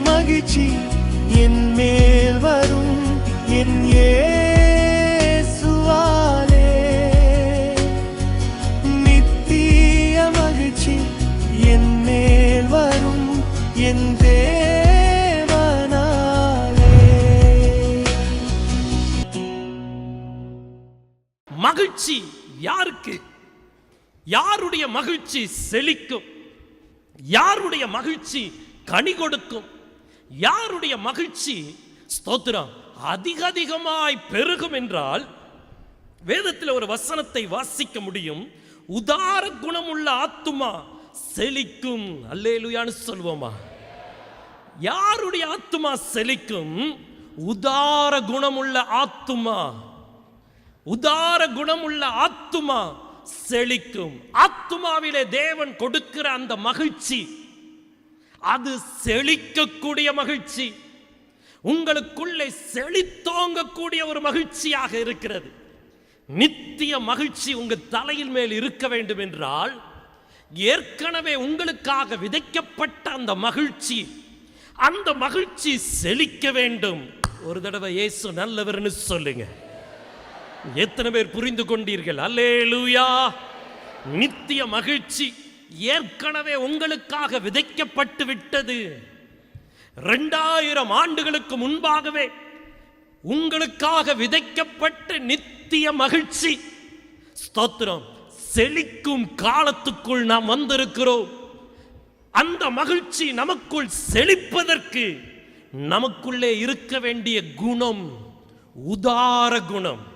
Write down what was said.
மகிழ்ச்சி என் மேல் வரும் என் ஏசுவாலே நித்திய மகிழ்ச்சி என் மேல் வரும் என் தேவனாலே. மகிழ்ச்சி யாருக்கு? யாருடைய மகிழ்ச்சி செழிக்கும்? யாருடைய மகிழ்ச்சி கனி கொடுக்கும்? யாருடைய மகிழ்ச்சி ஸ்தோத்திரம் அதிக அதிகமாய் பெருகும் என்றால் வேதத்தில் ஒரு வசனத்தை வாசிக்க முடியும். உதார குணமுள்ள ஆத்துமா செழிக்கும். அல்லேலுயான்னு சொல்வோமா யாருடைய ஆத்துமா செழிக்கும்? உதார குணமுள்ள ஆத்துமா. உதார குணமுள்ள ஆத்துமா செழிக்கும். ஆத்துமாவிலே தேவன் கொடுக்கிற அந்த மகிழ்ச்சி அது செழிக்கக்கூடிய மகிழ்ச்சி. உங்களுக்குள்ளே செழித்தோங்கக்கூடிய ஒரு மகிழ்ச்சியாக இருக்கிறது. நித்திய மகிழ்ச்சி உங்கள் தலையில் மேல் இருக்க வேண்டும் என்றால் ஏற்கனவே உங்களுக்காக விதைக்கப்பட்ட அந்த மகிழ்ச்சி அந்த மகிழ்ச்சி செழிக்க வேண்டும். ஒரு தடவை இயேசு நல்லவர்னு சொல்லுங்க. எத்தனை பேர் புரிந்து கொண்டீர்கள்? அல்லேலூயா. நித்திய மகிழ்ச்சி. ஏற்கனவே உங்களுக்காக விதைக்கப்பட்டு விட்டது. ரெண்டாயிரம் ஆண்டுகளுக்கு முன்பாகவே உங்களுக்காக விதைக்கப்பட்ட நித்திய மகிழ்ச்சி. ஸ்தோத்திரம். செழிக்கும் காலத்துக்குள் நாம் வந்திருக்கிறோம். அந்த மகிழ்ச்சி நமக்குள் செழிப்பதற்கு நமக்குள்ளே இருக்க வேண்டிய குணம் உதார குணம்.